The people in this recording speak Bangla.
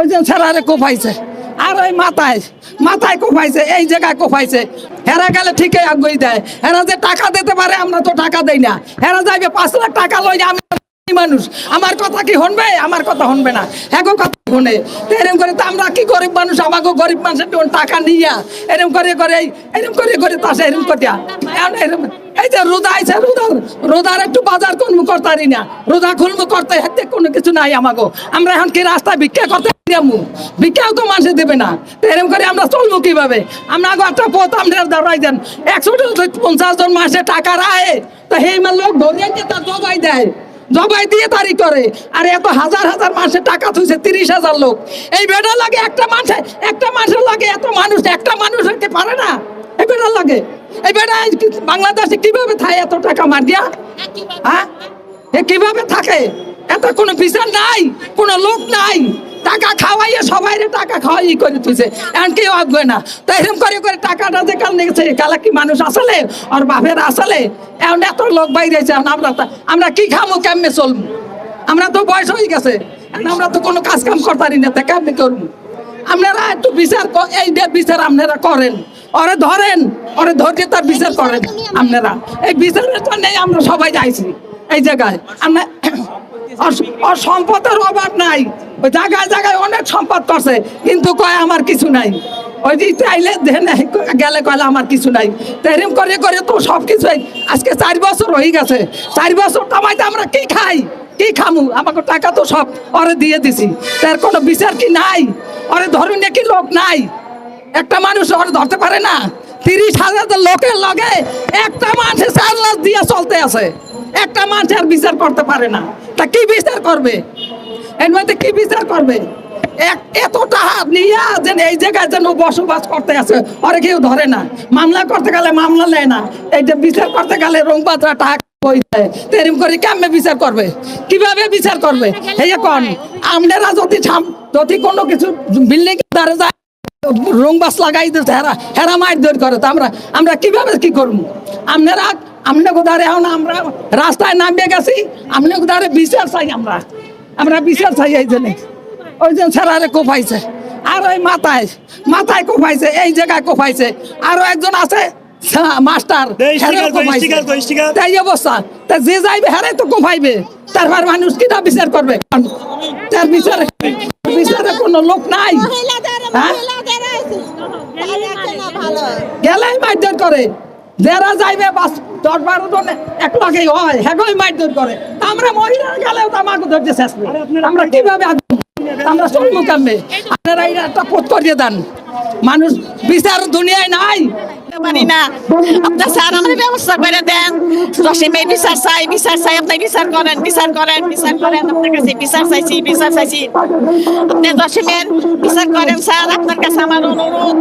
ওই যে ছেড়ারে কোপাইছে? আর ওই মাথায় মাথায় কোপাইছে, এই জায়গায় কোপাইছে। হেরা গেলে ঠিকই আগুই দেয়। হেরা যে টাকা দিতে পারে, আমরা তো টাকা দেই না। হেরা যাইবে পাঁচ লাখ টাকা লই আমি মানুষ। আমার কথা কি শুনবে? আমার কথা শুনবে না। হ্যাঁ কথা শুনে। তো এরকম করে তো আমরা কি গরিব মানুষ? আমাকে গরিব মানুষের টাকা নিয়া। এরকম করে করে এরকম করে করে তাসে এরকম করিয়া। এরকম এই যে রোদা আইছে রোদা, রোদার একটু বাজার কর্ম, করতারি না। রোদা খুলমু, করতে হাতে কোনো কিছু নাই আমাকে আমরা এখন কি রাস্তায় ভিক্ষা করতে যাব? ভিক্ষাও তো মানুষে দেবে না। তো এরকম করে আমরা চলবো কীভাবে? আমরা আগে একটা পথ আমরা দাঁড়াই দেন। একশো পঞ্চাশ জন মাসে টাকা রায় তো সেই মান লোক ধরিয়ে তার জবাই দেয়। জবাই দিয়ে তারি করে। আর এত হাজার হাজার মানুষের টাকা থুইছে, তিরিশ হাজার লোক। এই বেটা লাগে একটা মানুষে, একটা মানুষের লাগে এত মানুষ, একটা মানুষ হইতে পারে না। এই বেটার লাগে। এই বেটা বাংলাদেশে কীভাবে থাকে এত টাকা মার দিয়া? হ্যাঁ? এ কীভাবে থাকে? এত কোনো বিচার নাই, কোনো লোক নাই। টাকা খাওয়াইয়ে সবাই টাকা খাওয়াই করে তুইছে এখন কেউ আসবে না। তো এরকম করে করে টাকাটা যে কাল নিয়েছে, কালা কি মানুষ আসলে? আর বাপের আসলে? এখন এত লোক বাইরেছে আমরা আমরা কি খামো, কেমনে চলবো? আমরা তো বয়স হয়ে গেছে। আমরা তো কোনো কাজ কাম করতারি না, তা কেমনে করব? আপনারা একটু বিচার এই বিচার আপনারা করেন। ওরে ধরেন ওরে ধরে তার বিচার করেন আপনারা। এই বিচারের জন্য আমরা সবাই যাইছি এই জায়গায়। আমরা ওর সম্পদের অভাব নাই। ওই জায়গায় জায়গায় অনেক সম্পদ করছে কিন্তু কয় আমার কিছু নাই। ওই যে চাইলে দেনে গেলে কয়লে আমার কিছু নাই। তো এরম করে করে তো সব কিছুই আজকে চার বছর হয়ে গেছে। চার বছর কামাইতে আমরা কি খাই? কি খামু? আমাকে টাকা তো সব ওরে দিয়ে দিছি। তার কোনো বিচার কি নাই? ওরে ধরুন কি লোক নাই। একটা মানুষ ওরে ধরতে পারে না। তিরিশ হাজার লোকের লগে একটা মানুষের চার লাখ দিয়ে চলতে আছে। একটা মানুষ আর বিচার করতে পারে না। তা কি বিচার করবে? এর মধ্যে কি বিচার করবে? করতে কেউ ধরে না। মামলা করতে গেলে মামলা নেয় না। বিচার করতে গেলে বিচার করবে? কীভাবে বিচার করবে? এই যদি যদি কোনো কিছু বিল্ডিং দাঁড়ে যায় রং বাস লাগাই দিতে হেরা হেরা মাইর দৌড় করে। তো আমরা আমরা কীভাবে কি করব? আপনারা আপনি কোথায় এখন আমরা রাস্তায় নামিয়ে গেছি আপনি কোথায় বিচার চাই আমরা। আমরা বিচার চাই এই জন্য। ওই যে ছেড়ারে কোপাইছে আর ওই মাথায় মাথায় কোপাইছে এই জায়গায় কোপাইছে। আরও একজন আছে মাস্টার। তাই অবস্থা। তা যে যাইবে হেরাই তো কোপাইবে। তারপর মানুষ কিনা বিচার করবে? তার বিচারে কোনো লোক নাই হ্যাঁ? গেলেই মারধর করে যারা যাইবে বাস দশ বারো জন এক লাখে হয় হ্যাগোই মারধর করে তা আমরা মহিলারা গেলেও তো আমাকে ধরতে শেষ নেই। আমরা কীভাবে? আমরা চলবো কামবে আপনারা এটা একটা পথ করিয়ে দেন মানুষ বিচার দুনিয়ায় নাই পারি না। আপনার স্যার আমাদের ব্যবস্থা করে দেন। দশমে বিচার চাই বিচার চাই, আপনি বিচার করেন বিচার করেন বিচার করেন। আপনার কাছে বিচার চাইছি বিচার চাইছি। আপনি দশমের বিচার করেন, স্যার। আপনার কাছে আমার অনুরোধ।